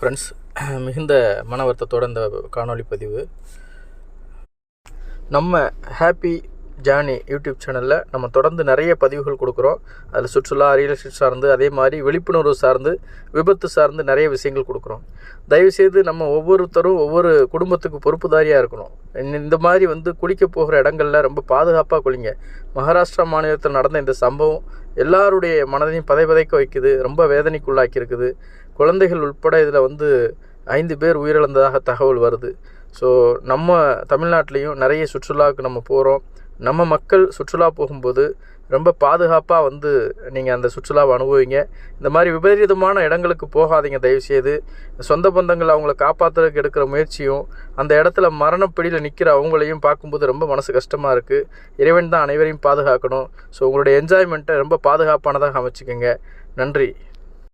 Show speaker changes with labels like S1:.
S1: Friends மிகுந்த மன வருத்தத்தோடு இந்த காணொளி பதிவு. நம்ம ஹாப்பி ஜானி யூடியூப் சேனலில் நம்ம தொடர்ந்து நிறைய பதிவுகள் கொடுக்குறோம். அதில் சுற்றுலா ரியல் எஸ்டேட் சார்ந்து அதே மாதிரி விழிப்புணர்வு சார்ந்து விபத்து சார்ந்து நிறைய விஷயங்கள் கொடுக்குறோம். தயவுசெய்து நம்ம ஒவ்வொருத்தரும் ஒவ்வொரு குடும்பத்துக்கு பொறுப்புதாரியாக இருக்கணும். இந்த- இந்த மாதிரி வந்து குளிக்க போகிற இடங்கள்ல ரொம்ப பாதுகாப்பாக குளிங்க. மகாராஷ்டிரா மாநிலத்தில் நடந்த இந்த சம்பவம் எல்லாருடைய மனதையும் பதை பதைக்க வைக்குது. ரொம்ப வேதனைக்குள்ளாக்கி இருக்குது குழந்தைகள் உட்பட இதில் வந்து ஐந்து பேர் உயிரிழந்ததாக தகவல் வருது. ஸோ நம்ம தமிழ்நாட்டிலையும் நிறைய சுற்றுலாவுக்கு நம்ம போகிறோம். நம்ம மக்கள் சுற்றுலா போகும்போது ரொம்ப பாதுகாப்பாக வந்து நீங்கள் அந்த சுற்றுலாவை அனுபவிங்க. இந்த மாதிரி விபரீதமான இடங்களுக்கு போகாதீங்க. தயவுசெய்து சொந்த பந்தங்கள் அவங்கள காப்பாற்றுறதுக்கு எடுக்கிற முயற்சியும் அந்த இடத்துல மரணப்பிடியில் நிற்கிற அவங்களையும் பார்க்கும்போது ரொம்ப மனசு கஷ்டமாக இருக்குது இறைவன் தான் அனைவரையும் பாதுகாக்கணும். ஸோ உங்களுடைய என்ஜாய்மெண்ட்டை ரொம்ப பாதுகாப்பானதாக அமைச்சிக்கோங்க. நன்றி.